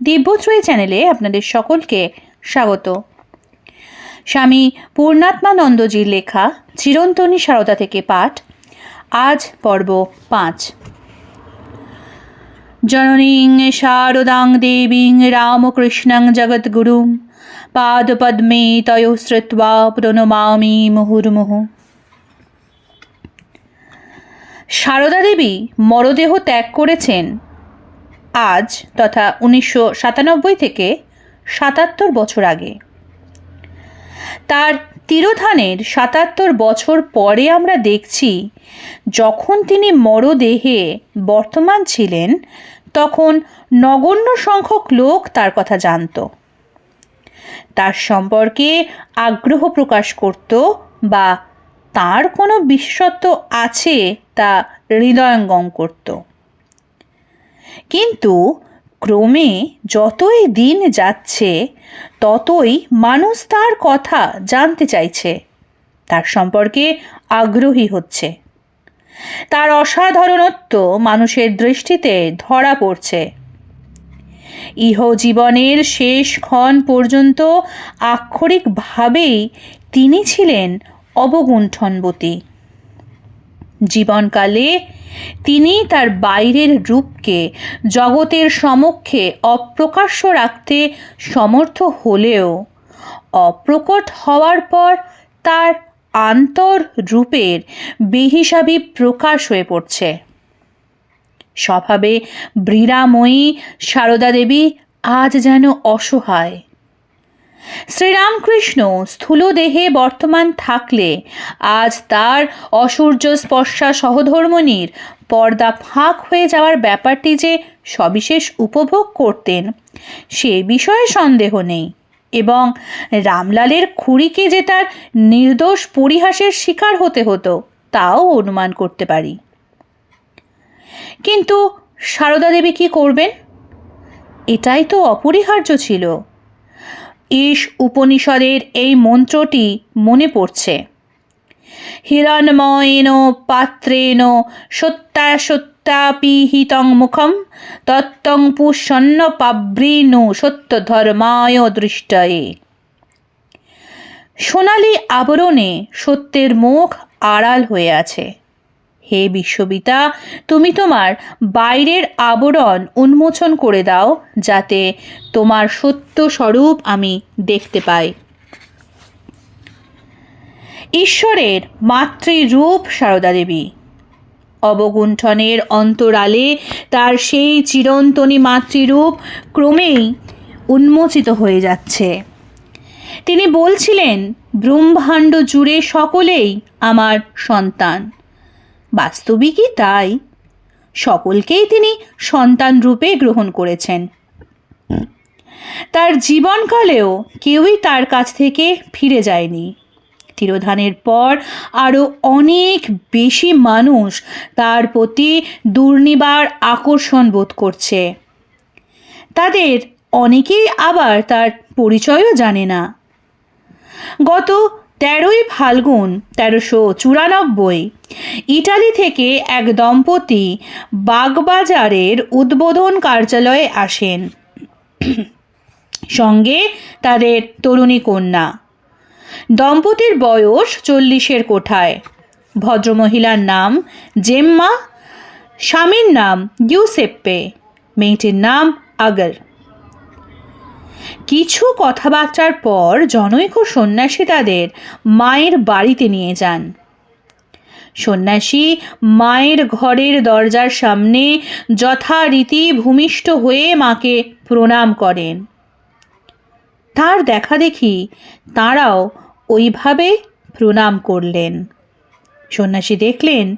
দিব্যত্রয়ী চ্যানেলে আপনাদের সকলকে স্বাগত। স্বামী পূর্ণাত্মানন্দজির লেখা চিরন্তনী সারদা থেকে পাঠ, আজ পর্ব পাঁচ। জননীং শারদাং দেবীং রামকৃষ্ণং জগদ্গুরুং পাদপদ্মে তয় শ্রুত্বা প্রণমামি মুহুর্মুহু। সারদা দেবী মরদেহ ত্যাগ করেছেন আজ তথা উনিশশো সাতানব্বই থেকে সাতাত্তর বছর আগে। তার তিরোধানের সাতাত্তর বছর পরে আমরা দেখছি, যখন তিনি মরদেহে বর্তমান ছিলেন, তখন নগণ্য সংখ্যক লোক তার কথা জানত। তার সম্পর্কে আগ্রহ প্রকাশ করত বা তার কোনো বিশেষত্ব আছে তা হৃদয়ঙ্গম করত। কিন্তু ক্রমে যতই দিন যাচ্ছে, ততই মানুষ তার কথা জানতে চাইছে। তার সম্পর্কে আগ্রহী হচ্ছে। তার অসাধারণত্ব মানুষের দৃষ্টিতে ধরা পড়ছে। ইহ জীবনের শেষ ক্ষণ পর্যন্ত আক্ষরিকভাবেই তিনি ছিলেন অবগুণ্ঠনবতী। জীবনকালে তিনি তার বাইরের রূপকে জগতের সমক্ষে অপ্রকাশ্য রাখতে সমর্থ হলেও অপ্রকট হওয়ার পর তার আন্তর রূপের বেহিসাবি প্রকাশ হয়ে পড়ছে। স্বভাবে বীরাময়ী সারদা দেবী আজ যেন অসহায়। শ্রীরামকৃষ্ণ স্থূল দেহে বর্তমান থাকলে আজ তার অসূর্য স্পর্শা সহধর্মণীর পর্দা ফাঁক হয়ে যাওয়ার ব্যাপারটি যে সবিশেষ উপভোগ করতেন, সে বিষয়ে সন্দেহ নেই। এবং রামলালের খুঁড়িকে যে তার নির্দোষ পরিহাসের শিকার হতে হতো, তাও অনুমান করতে পারি। কিন্তু সারদা দেবী কি করবেন? এটাই তো অপরিহার্য ছিল। ঈশ উপনিষদের এই মন্ত্রটি মনে পড়ছে। হিরণময়েন পাত্রেণ সত্যা সত্যাপিহিতং মুখম তত্তং পাব্রীণু সত্য ধর্মায় দৃষ্টয়ে। সোনালি আবরণে সত্যের মুখ আড়াল হয়ে আছে। হে বিশ্ববিতা, তুমি তোমার বাইরের আবরণ উন্মোচন করে দাও যাতে তোমার সত্য স্বরূপ আমি দেখতে পাই। ঈশ্বরের মাতৃরূপ সারদা দেবী। অবগুণ্ঠনের অন্তরালে তার সেই চিরন্তনী মাতৃরূপ ক্রমেই উন্মোচিত হয়ে যাচ্ছে। তিনি বলছিলেন, ব্রহ্মাণ্ড জুড়ে সকলেই আমার সন্তান। বাস্তবিকই তাই? সকলকেই তিনি সন্তান রূপে গ্রহণ করেছেন। তার জীবনকালেও কেউই তার কাছ থেকে ফিরে যায়নি। তিরোধানের পর আরও অনেক বেশি মানুষ তার প্রতি দুর্নিবার আকর্ষণ বোধ করছে। তাদের অনেকেই আবার তার পরিচয়ও জানে না। গত তেরোই ফাল্গুন তেরোশো চুরানব্বই। ইটালি থেকে এক দম্পতি বাগবাজারের উদ্বোধন কার্যালয়ে আসেন। সঙ্গে তাদের তরুণী কন্যা। দম্পতির বয়স চল্লিশের কোঠায়। ভদ্রমহিলার নাম জেম্মা, স্বামীর নাম ইউসেপ্পে, মেয়েটির নাম আগর। কিছু কথাবার্তার পর জনৈক সন্ন্যাসী তাদের মায়ের বাড়িতে নিয়ে যান। সন্ন্যাসী মায়ের ঘরের দরজার সামনে যথারীতি ভূমিষ্ঠ হয়ে মাকে প্রণাম করেন। তার দেখা দেখি তাঁরাও ওইভাবে প্রণাম করলেন। সন্ন্যাসী দেখলেন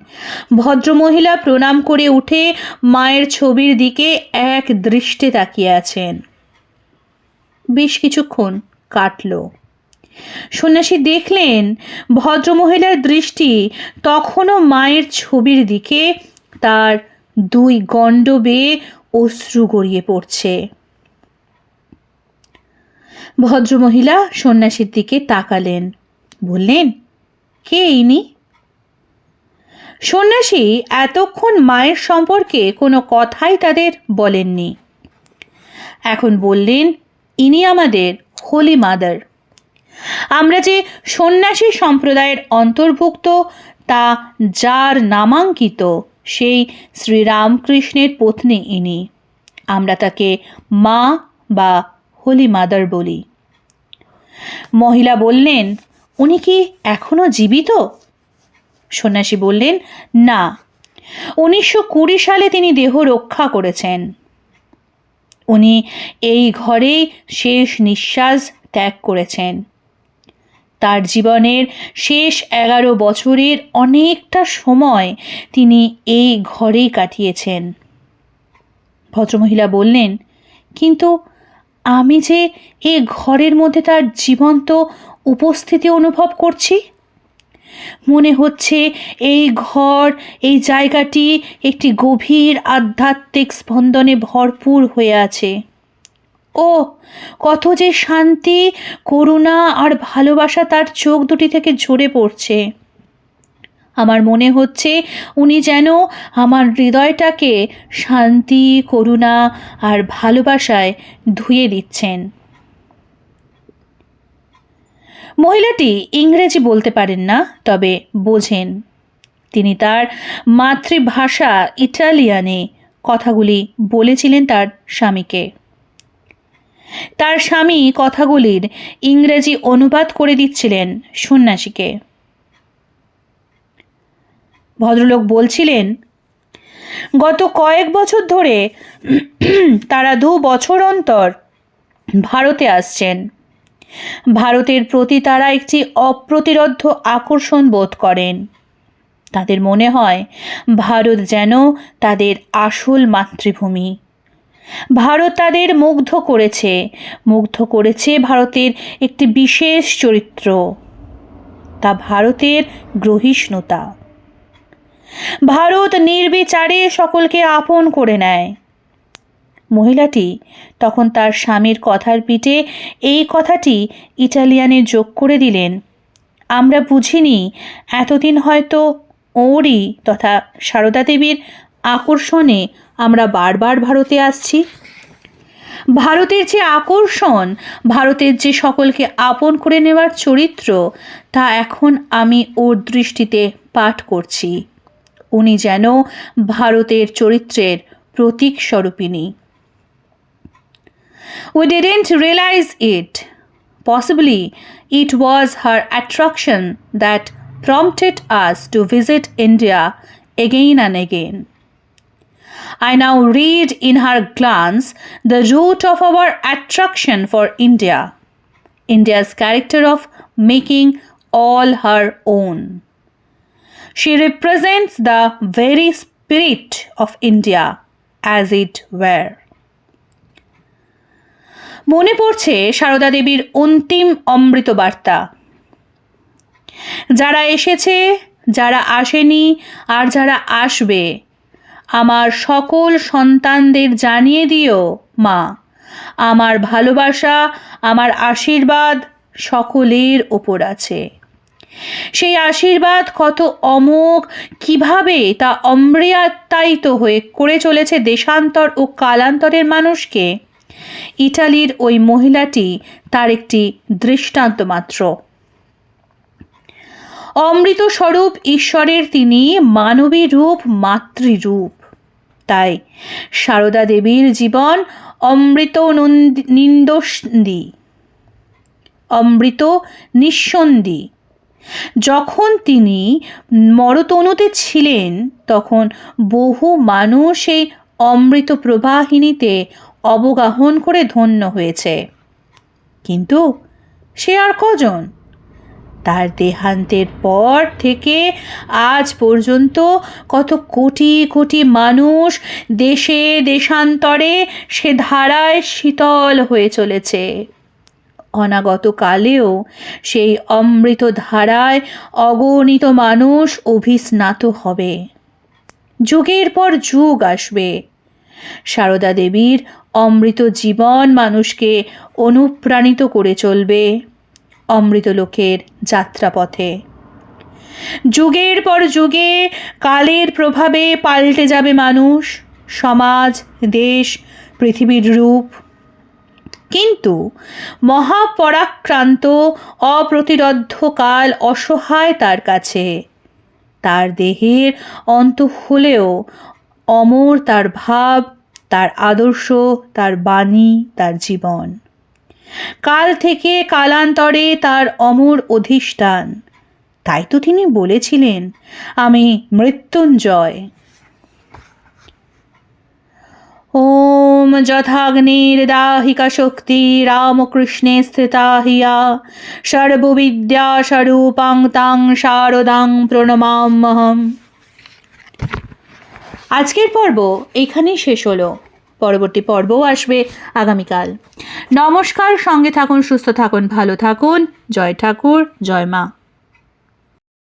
ভদ্রমহিলা প্রণাম করে উঠে মায়ের ছবির দিকে এক দৃষ্টে তাকিয়ে আছেন। কিছুক্ষণ কাটল। সন্ন্যাসী দেখলেন ভদ্রমহিলার দৃষ্টি তখনও মায়ের ছবির দিকে তার দুই গণ্ড বেয়ে অশ্রু গড়িয়ে পড়ছে। ভদ্রমহিলা সন্ন্যাসীর দিকে তাকালেন, বললেন, কে ইনি? সন্ন্যাসী এতক্ষণ মায়ের সম্পর্কে কোনো কথাই তাদের বলেননি। এখন বললেন ইনি আমাদের হোলি মাদার আমরা যে সন্ন্যাসী সম্প্রদায়ের অন্তর্ভুক্ত, তা যার নামাঙ্কিত, সেই শ্রীরামকৃষ্ণের পত্নী ইনি। আমরা তাকে মা বা হোলি মাদার বলি। মহিলা বললেন, উনি কি এখনও জীবিত? সন্ন্যাসী বললেন, না। উনিশশো কুড়ি সালে তিনি দেহ রক্ষা করেছেন। উনি এই ঘরেই শেষ নিঃশ্বাস ত্যাগ করেছেন। তার জীবনের শেষ এগারো বছরের অনেকটা সময় তিনি এই ঘরেই কাটিয়েছেন। ভদ্রমহিলা বললেন, কিন্তু আমি যে এই ঘরের মধ্যে তার জীবন্ত উপস্থিতি অনুভব করছি? মনে হচ্ছে এই ঘর, এই জায়গাটি একটি গভীর আধ্যাত্মিক স্পন্দনে ভরপুর হয়ে আছে। ও কত যে শান্তি, করুণা আর ভালোবাসা তার চোখ দুটি থেকে ঝরে পড়ছে। আমার মনে হচ্ছে উনি যেন আমার হৃদয়টাকে শান্তি, করুণা আর ভালোবাসায় ধুয়ে দিচ্ছেন। মহিলাটি ইংরেজি বলতে পারেন না, তবে বোঝেন। তিনি তার মাতৃভাষা ইটালিয়ানে কথাগুলি বলেছিলেন তার স্বামীকে। তার স্বামী কথাগুলির ইংরেজি অনুবাদ করে দিচ্ছিলেন সন্ন্যাসীকে। ভদ্রলোক বলছিলেন, গত কয়েক বছর ধরে তারা দু বছর অন্তর ভারতে আসছেন। ভারতের প্রতি তারা একটি অপ্রতিরোধ্য আকর্ষণ বোধ করেন। তাদের মনে হয়, ভারত যেন তাদের আসল মাতৃভূমি। ভারত তাদের মুগ্ধ করেছে মুগ্ধ করেছে ভারতের একটি বিশেষ চরিত্র, তা ভারতের গ্রহিষ্ণুতা। ভারত নির্বিচারে সকলকে আপন করে নেয়। মহিলাটি। তখন তার স্বামীর কথার পিঠে এই কথাটি ইটালিয়ানে যোগ করে দিলেন। আমরা বুঝিনি, এতদিন হয়তো ওরই তথা সারদা দেবীর আকর্ষণে আমরা বারবার ভারতে আসছি। ভারতের যে আকর্ষণ, ভারতের যে সকলকে আপন করে নেওয়ার চরিত্র, তা এখন আমি ওর দৃষ্টিতে পাঠ করছি। উনি যেন ভারতের চরিত্রের প্রতীক স্বরূপিনী We didn't realize it. Possibly it was her attraction that prompted us to visit India again and again. I now read in her glance the root of our attraction for India, India's character of making all her own. She represents the very spirit of India, as it were. মনে পড়ছে সারদা দেবীর অন্তিম অমৃত বার্তা যারা এসেছে, যারা আসেনি আর যারা আসবে, আমার সকল সন্তানদের জানিয়ে দিও, মা। আমার ভালোবাসা, আমার আশীর্বাদ সকলের ওপর আছে। সেই আশীর্বাদ কত অমোঘ, কীভাবে তা অমৃয়াত্মায়িত হয়ে করে চলেছে দেশান্তর ও কালান্তরের মানুষকে? ইটালির ওই মহিলাটি তার একটি দৃষ্টান্ত মাত্র। অমৃত স্বরূপ ঈশ্বরের তিনি মানবী রূপ, মাতৃরূপ। তাই সারদা দেবীর জীবন অমৃত নিন্দী অমৃত নিঃসন্দি যখন তিনি মরতনুতে ছিলেন, তখন বহু মানুষ এই অমৃত প্রবাহিনীতে অবগাহন করে ধন্য হয়েছে। কিন্তু সে আর কজন? তার দেহান্তের পর থেকে আজ পর্যন্ত কত কোটি কোটি মানুষ দেশে, দেশান্তরে সে ধারায় শীতল হয়ে চলেছে। অনাগত কালেও সেই অমৃত ধারায় অগণিত মানুষ অভিস্নাত হবে। যুগের পর যুগ আসবে। সারদা দেবীর অমৃত জীবন মানুষকে অনুপ্রাণিত করে চলবে অমৃত লোকের যাত্রাপথে। যুগের পর যুগে কালের প্রভাবে পাল্টে যাবে মানুষ, সমাজ, দেশ, পৃথিবীর রূপ। কিন্তু মহাপরাক্রান্ত, অপ্রতিরোধ্য কাল অসহায় তার কাছে। তার দেহের অন্ত হলেও অমর তার ভাব তার আদর্শ, তার বাণী, তার জীবন। কাল থেকে কালান্তরে তার অমর অধিষ্ঠান। তাই তো তিনি বলেছিলেন, আমি মৃত্যুঞ্জয়। ওম যথাগ্নির্দাহিকা শক্তি, রামকৃষ্ণে স্থিতা হিয়া। সর্ববিদ্যা স্বরূপাং তাং শারদাং প্রণমাম্যহম আজকের পর্ব এখানেই শেষ হলো। পরবর্তী পর্বও আসবে আগামীকাল। নমস্কার, সঙ্গে থাকুন, সুস্থ থাকুন, ভালো থাকুন। জয় ঠাকুর, জয় মা।